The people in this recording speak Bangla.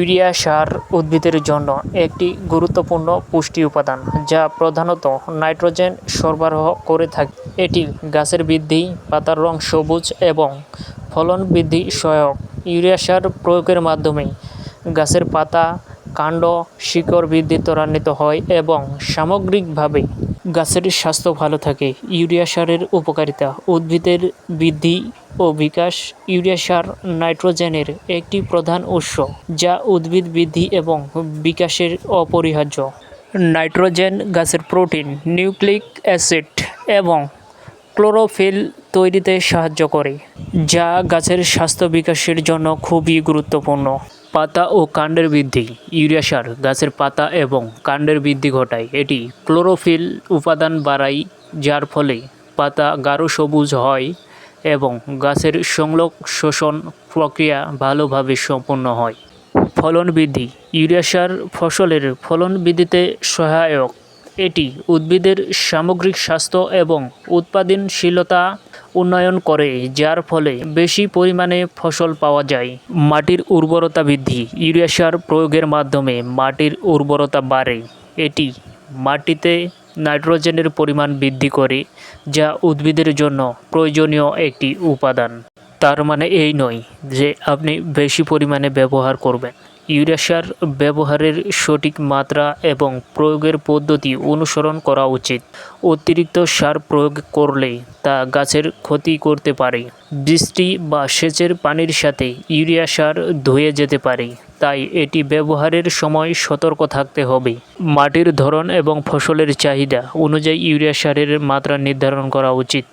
ইউরিয়া সার উদ্ভিদের জন্য একটি গুরুত্বপূর্ণ পুষ্টি উপাদান, যা প্রধানত নাইট্রোজেন সরবরাহ করে থাকে। এটি গাছের বৃদ্ধি, পাতার রং সবুজ এবং ফলন বৃদ্ধি সহায়ক। ইউরিয়া সার প্রয়োগের মাধ্যমে গাছের পাতা কাণ্ড, শিকড় বৃদ্ধি ত্বরান্বিত হয় এবং সামগ্রিকভাবে গাছের স্বাস্থ্য ভালো থাকে। ইউরিয়া সারের উপকারিতা, উদ্ভিদের বৃদ্ধি ও বিকাশ। ইউরিয়া সার নাইট্রোজেনের একটি প্রধান উৎস, যা উদ্ভিদ বৃদ্ধি এবং বিকাশের অপরিহার্য। নাইট্রোজেন গাছের প্রোটিন, নিউক্লিক অ্যাসিড এবং ক্লোরোফিল তৈরিতে সাহায্য করে, যা গাছের স্বাস্থ্য বিকাশের জন্য খুবই গুরুত্বপূর্ণ। পাতা ও কাণ্ডের বৃদ্ধি। ইউরিয়া সার, গাছের পাতা এবং কাণ্ডের বৃদ্ধি ঘটায়। এটি ক্লোরোফিল উপাদান বাড়ায়, যার ফলে পাতা গাঢ় সবুজ হয় এবং গাছের সংলোক শোষণ প্রক্রিয়া ভালোভাবে সম্পন্ন হয়। ফলন বৃদ্ধি। ইউরিয়া সার ফসলের ফলন বৃদ্ধিতে সহায়ক। এটি উদ্ভিদের সামগ্রিক স্বাস্থ্য এবং উৎপাদনশীলতা উন্নয়ন করে, যার ফলে বেশি পরিমাণে ফসল পাওয়া যায়। মাটির উর্বরতা বৃদ্ধি, ইউরিয়া সার প্রয়োগের মাধ্যমে মাটির উর্বরতা বাড়ে। এটি মাটিতে নাইট্রোজেনের পরিমাণ বৃদ্ধি করে, যা উদ্ভিদের জন্য প্রয়োজনীয় একটি উপাদান। তার মানে এই নয় যে আপনি বেশি পরিমাণে ব্যবহার করবেন। ইউরিয়া সার ব্যবহারের সঠিক মাত্রা এবং প্রয়োগের পদ্ধতি অনুসরণ করা উচিত। অতিরিক্ত সার প্রয়োগ করলে তা গাছের ক্ষতি করতে পারে। বৃষ্টি বা সেচের পানির সাথে ইউরিয়া সার ধুয়ে যেতে পারে, তাই এটি ব্যবহারের সময় সতর্ক থাকতে হবে। মাটির ধরন এবং ফসলের চাহিদা অনুযায়ী ইউরিয়া সারের মাত্রা নির্ধারণ করা উচিত।